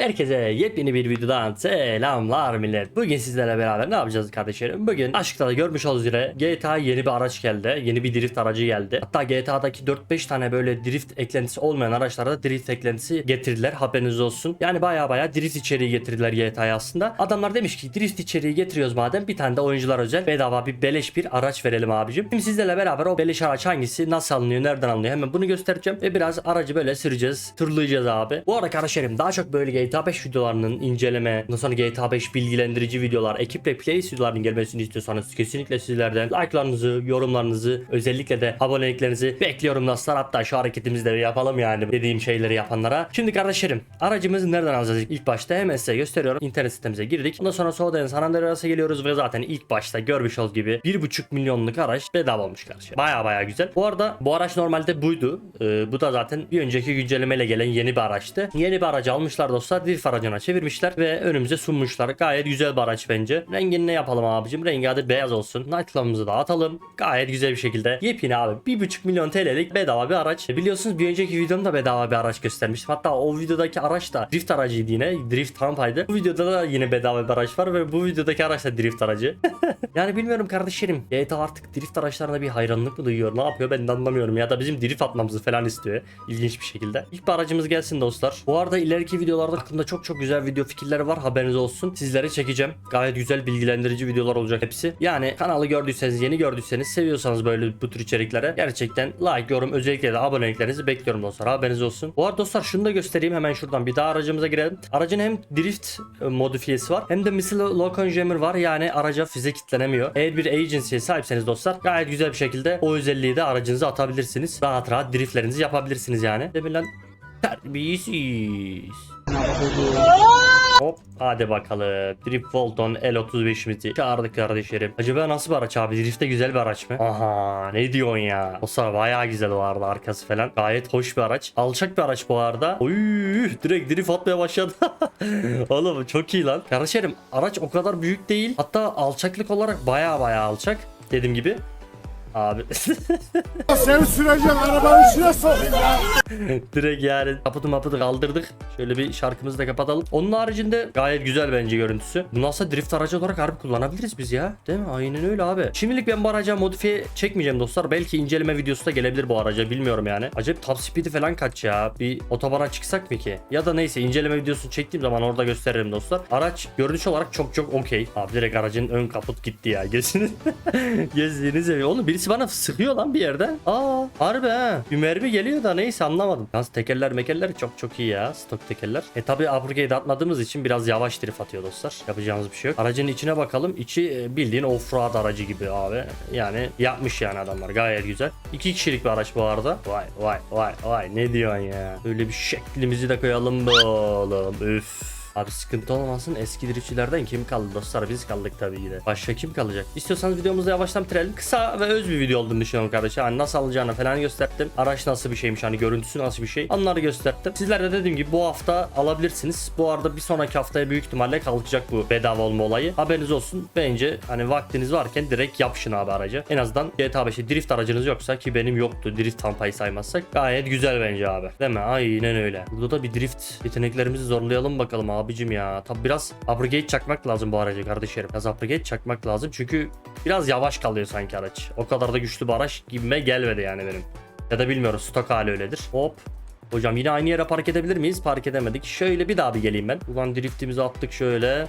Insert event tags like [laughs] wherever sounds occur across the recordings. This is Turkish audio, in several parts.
Herkese yepyeni bir videodan selamlar millet. Bugün sizlerle beraber ne yapacağız kardeşlerim? Bugün aşkta da görmüş olduğunuz üzere GTA yeni bir araç geldi. Yeni bir drift aracı geldi. Hatta GTA'daki 4-5 tane böyle drift eklentisi olmayan araçlara da drift eklentisi getirdiler. Haberiniz olsun. Yani baya baya drift içeriği getirdiler GTA'ya aslında. Adamlar demiş ki drift içeriği getiriyoruz madem bir tane de oyuncular özel bedava bir beleş bir araç verelim abicim. Şimdi sizlerle beraber o beleş araç hangisi, nasıl alınıyor, nereden alınıyor hemen bunu göstereceğim. Ve biraz aracı böyle süreceğiz, turlayacağız abi. Bu arada kardeşlerim daha çok böyle GTA 5 videolarının inceleme, ondan sonra GTA 5 bilgilendirici videolar, ekiple play videolarının gelmesini istiyorsanız kesinlikle sizlerden like'larınızı, yorumlarınızı, özellikle de aboneliklerinizi bekliyorum dostlar. Hatta şu hareketimizi de yapalım yani dediğim şeyleri yapanlara. Şimdi kardeşlerim aracımızı nereden alacağız ilk başta? Hemen size gösteriyorum. İnternet sitemize girdik. Ondan sonra Soğudan San Andreas'a geliyoruz ve zaten ilk başta görmüş olduğunuz gibi 1.5 milyonluk araç bedava olmuş kardeşim. Baya baya güzel. Bu arada bu araç normalde buydu. Ee, bu da zaten bir önceki güncellemeyle gelen yeni bir araçtı. Yeni bir aracı almışlar dostlar. Drift aracına çevirmişler ve önümüze sunmuşlar. Gayet güzel bir araç bence. Rengini ne yapalım abicim? Rengi hadi beyaz olsun. Night Club'ımızı da atalım. Gayet güzel bir şekilde. Yepyeni abi. 1.5 milyon TL'lik bedava bir araç. Biliyorsunuz bir önceki videomda bedava bir araç göstermiştim. Hatta o videodaki araç da drift aracıydı yine. Drift rampaydı. Bu videoda da yine bedava bir araç var ve bu videodaki araç da drift aracı. [laughs] yani bilmiyorum kardeşlerim. GTA artık drift araçlarına bir hayranlık mı duyuyor? Ne yapıyor ben de anlamıyorum. Ya da bizim drift atmamızı falan istiyor. İlginç bir şekilde. İlk bir aracımız gelsin dostlar. Bu arada ileriki videolarda hakkında çok çok güzel video fikirleri var. Haberiniz olsun. Sizlere çekeceğim. Gayet güzel bilgilendirici videolar olacak hepsi. Yani kanalı gördüyseniz, yeni gördüyseniz, seviyorsanız böyle bu tür içeriklere gerçekten like, yorum, özellikle de aboneliklerinizi bekliyorum dostlar. Haberiniz olsun. Bu arada dostlar şunu da göstereyim hemen şuradan. Bir daha aracımıza girelim. Aracın hem drift e, modifiyesi var hem de missile lock on jammer var. Yani araca füze kilitlenemiyor. Eğer bir agency'ye sahipseniz dostlar gayet güzel bir şekilde o özelliği de aracınıza atabilirsiniz. Rahat rahat driftlerinizi yapabilirsiniz yani. Demin lan terbiyesiz. Hop hadi bakalım. Drift Volton L35'imizi çağırdık kardeşlerim. Acaba nasıl bir araç abi? Drift'te güzel bir araç mı? Aha ne diyorsun ya? O sıra bayağı güzel vardı arkası falan. Gayet hoş bir araç. Alçak bir araç bu arada. Oy direkt drift atmaya başladı. [laughs] Oğlum çok iyi lan. Kardeşlerim araç o kadar büyük değil. Hatta alçaklık olarak bayağı bayağı alçak. Dediğim gibi. Abi Seni süreceğim arabanın içine sokayım ya. [laughs] Direkt yani kapıtı mapıtı kaldırdık. Şöyle bir şarkımızı da kapatalım. Onun haricinde gayet güzel bence görüntüsü. Bunu aslında drift aracı olarak harbi kullanabiliriz biz ya. Değil mi? Aynen öyle abi. Şimdilik ben bu araca modifiye çekmeyeceğim dostlar. Belki inceleme videosu da gelebilir bu araca bilmiyorum yani. Acayip top speed'i falan kaç ya. Bir otobana çıksak mı ki? Ya da neyse inceleme videosunu çektiğim zaman orada gösteririm dostlar. Araç görünüş olarak çok çok okey. Abi direkt aracın ön kaput gitti ya. Gözünü [laughs] Gözünü seveyim. Oğlum birisi bana sıkıyor lan bir yerden. Aa harbi ha. Bir mermi geliyor da neyse anlamadım. Yalnız tekerler mekerler çok çok iyi ya. Stok tekerler. E tabi upgrade atmadığımız için biraz yavaş drift atıyor dostlar. Yapacağımız bir şey yok. Aracın içine bakalım. İçi e, bildiğin offroad aracı gibi abi. Yani yapmış yani adamlar. Gayet güzel. İki kişilik bir araç bu arada. Vay vay vay vay. Ne diyorsun ya? Böyle bir şeklimizi de koyalım be oğlum. Üf. Abi sıkıntı olmasın eski driftçilerden kim kaldı dostlar biz kaldık tabii ki de. Başka kim kalacak? İstiyorsanız videomuzu yavaştan bitirelim. Kısa ve öz bir video olduğunu düşünüyorum kardeşim. Hani nasıl alacağını falan gösterdim. Araç nasıl bir şeymiş hani görüntüsü nasıl bir şey. Onları gösterdim. Sizler de dediğim gibi bu hafta alabilirsiniz. Bu arada bir sonraki haftaya büyük ihtimalle kalkacak bu bedava olma olayı. Haberiniz olsun. Bence hani vaktiniz varken direkt yapışın abi araca. En azından GTA 5'e drift aracınız yoksa ki benim yoktu drift tampayı saymazsak gayet güzel bence abi. Değil mi? Aynen öyle. Burada da bir drift yeteneklerimizi zorlayalım bakalım abicim ya. Tabi biraz upgrade çakmak lazım bu araca kardeşlerim. Biraz upgrade çakmak lazım çünkü biraz yavaş kalıyor sanki araç. O kadar da güçlü bir araç gibime gelmedi yani benim. Ya da bilmiyorum stok hali öyledir. Hop. Hocam yine aynı yere park edebilir miyiz? Park edemedik. Şöyle bir daha bir geleyim ben. Ulan driftimizi attık şöyle.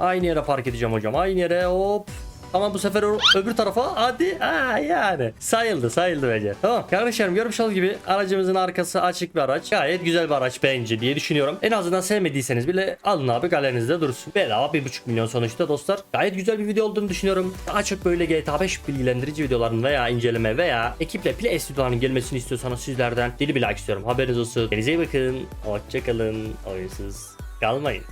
Aynı yere park edeceğim hocam. Aynı yere hop. Tamam bu sefer öbür tarafa hadi ha yani sayıldı sayıldı bence. Tamam kardeşlerim görmüş olduğunuz gibi aracımızın arkası açık bir araç. Gayet güzel bir araç bence diye düşünüyorum. En azından sevmediyseniz bile alın abi galerinizde dursun. Bedava 1.5 milyon sonuçta dostlar. Gayet güzel bir video olduğunu düşünüyorum. Daha çok böyle GTA 5 bilgilendirici videoların veya inceleme veya ekiple play videolarının gelmesini istiyorsanız sizlerden deli bir like istiyorum. Haberiniz olsun. Kendinize iyi bakın. Hoşçakalın. Oyunsuz kalmayın.